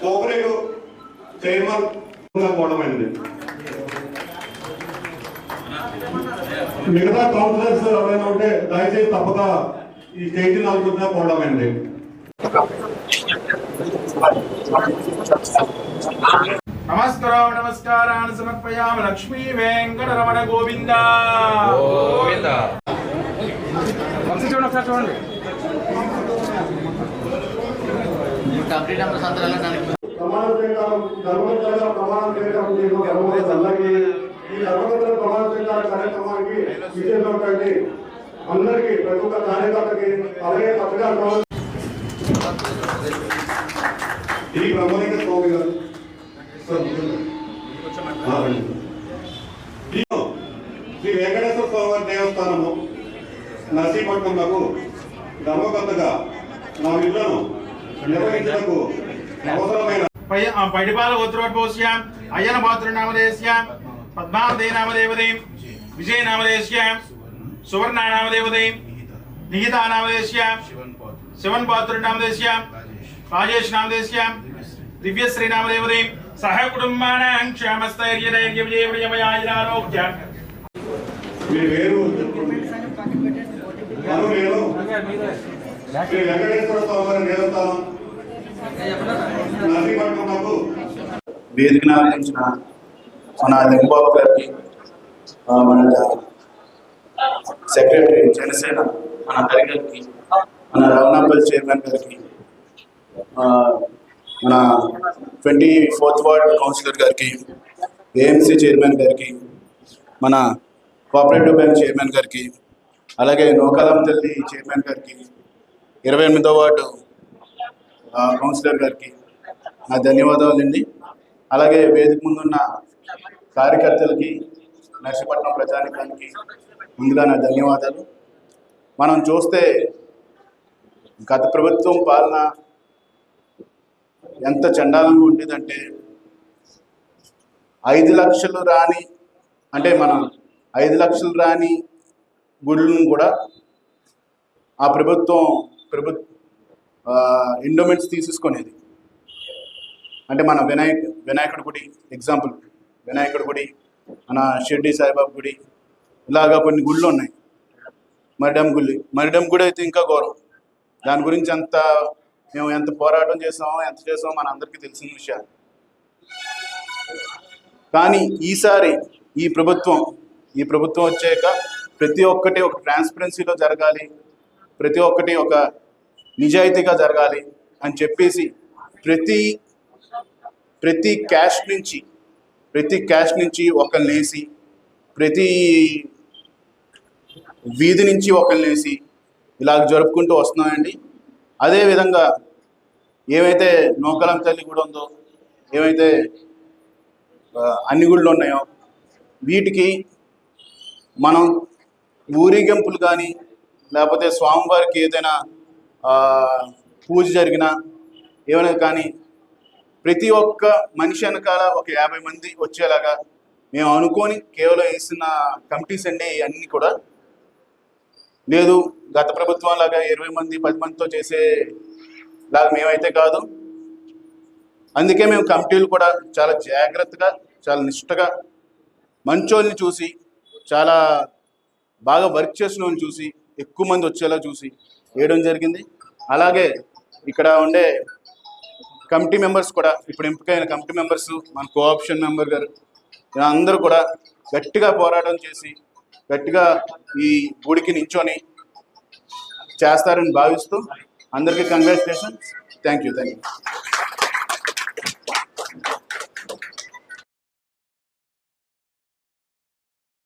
Cooperative chairman పోవడమైంది మిగతా counsellors ఎవరైనా ఉంటే దయచేసి తప్పక ఈ స్టేజ్ నాలుగు పోవడమైంది నమస్కారం నమస్కారాన్ని సమర్పయామి లక్ష్మీ వెంకటరమణ గోవింద గోవింద. ఒకసారి చూడండి కంప్లీట్ నెంబర్ సంతరాలు దానికి ప్రమాణ స్వీకారం ధర్మచర్య ప్రమాణ స్వీకారం చేసిన ధర్మవరం అందరికీ ఈ ధర్మచర్య ప్రమాణ స్వీకార కార్యక్రమానికి విజయవంతండి అందరికీ ప్రతి ఒక్క కార్యకర్తకి అలాగే పత్రికా ప్రమాణ ఈ ప్రమాణిక స్వామి గారు సార్, ఆ, రండి. నేను శ్రీ వెంకటేశ్వర స్వామి వారి దేవస్థానము నర్సీపట్నంలో ధర్మకర్తగా నా విధులను నిర్వహించడానికి అవసరమైన పైడిపాల గోత్రోద్భవస్యాం అయ్యన పాత్ర నామధేయస్యాం పద్మావదే నామదేవదేం విజయ నామధేయస్యాం సువర్ణ నామదేవదేం నిహిత నామధేయస్యాం శివన్ పాత్ర నామధేయస్యాం రాజేష్ నామధేయస్యాం దివ్యశ్రీ నామదేవదేం సహ కుటుంబానాం క్షేమస్థైర్య విజయ శ్రీ వెంకటేశ్వర స్వామి దేవస్థానం వేదికను ఆలోచించిన మన లింబాబు గారికి మన సెక్రటరీ జనసేన మన హరిగారికి మన రవణాపల్లి చైర్మన్ గారికి మన ట్వంటీ ఫోర్త్ వార్డ్ కౌన్సిలర్ గారికి ఏఎంసీ చైర్మన్ గారికి మన కోఆపరేటివ్ బ్యాంక్ చైర్మన్ గారికి అలాగే నోకాలం తల్లి చైర్మన్ గారికి ఇరవై ఎనిమిదో వార్డు కౌన్సిలర్ గారికి నా ధన్యవాదాలండి అలాగే వేదిక ముందున్న కార్యకర్తలకి నర్సీపట్నం ప్రజానికానికి ముందుగా నా ధన్యవాదాలు. మనం చూస్తే గత ప్రభుత్వం పాలన ఎంత చండాలంగా ఉండేదంటే ఐదు లక్షలు రాని అంటే మనం ఐదు లక్షలు రాని గుళ్ళను కూడా ఆ ప్రభుత్వం ప్రభు ఎండోమెంట్స్ తీసేసుకునేది. అంటే మన వినాయక వినాయకుడి గుడి ఎగ్జాంపుల్ వినాయకుడి గుడి మన షిర్డి సాయిబాబా గుడి ఇలాగా కొన్ని గుళ్ళు ఉన్నాయి. మరిడం గుడి మరిడం గుడి అయితే ఇంకా ఘోరం. దాని గురించి అంత మేము ఎంత పోరాటం చేసామో ఎంత చేసామో మన అందరికీ తెలిసిన విషయాలు. కానీ ఈసారి ఈ ప్రభుత్వం ఈ ప్రభుత్వం వచ్చాక ప్రతి ఒక్కటి ఒక ట్రాన్స్పరెన్సీలో జరగాలి ప్రతి ఒక్కటి ఒక నిజాయితీగా జరగాలి అని చెప్పేసి ప్రతి ప్రతి క్యాష్ నుంచి ప్రతి క్యాష్ నుంచి ఒకరిని వేసి ప్రతి వీధి నుంచి ఒకరిని వేసి ఇలాగ జరుపుకుంటూ వస్తున్నామండి. అదేవిధంగా ఏవైతే నూకలం తల్లి గుడి ఉందో ఏవైతే అన్ని గుళ్ళు ఉన్నాయో వీటికి మనం ఊరేగింపులు కానీ లేకపోతే స్వామివారికి ఏదైనా పూజ జరిగినా ఏమైనా కానీ ప్రతి ఒక్క మనిషి వెనకాల ఒక యాభై మంది వచ్చేలాగా మేము అనుకొని కేవలం వేసిన కమిటీస్ అండి అన్నీ కూడా. లేదు గత ప్రభుత్వం లాగా ఇరవై మంది పది మందితో చేసే లాగా మేమైతే కాదు. అందుకే మేము కమిటీలు కూడా చాలా జాగ్రత్తగా చాలా నిష్టగా మంచోళ్ళని చూసి చాలా బాగా వర్క్ చేసిన చూసి ఎక్కువ మంది వచ్చేలా చూసి వేయడం జరిగింది. అలాగే ఇక్కడ ఉండే కమిటీ మెంబర్స్ కూడా ఇప్పుడు ఎంపికైన కమిటీ మెంబర్స్ మన కోఆప్షన్ మెంబర్ గారు అందరూ కూడా గట్టిగా పోరాటం చేసి గట్టిగా ఈ గుడికి నించొని చేస్తారని భావిస్తూ అందరికీ congratulations thank you thank you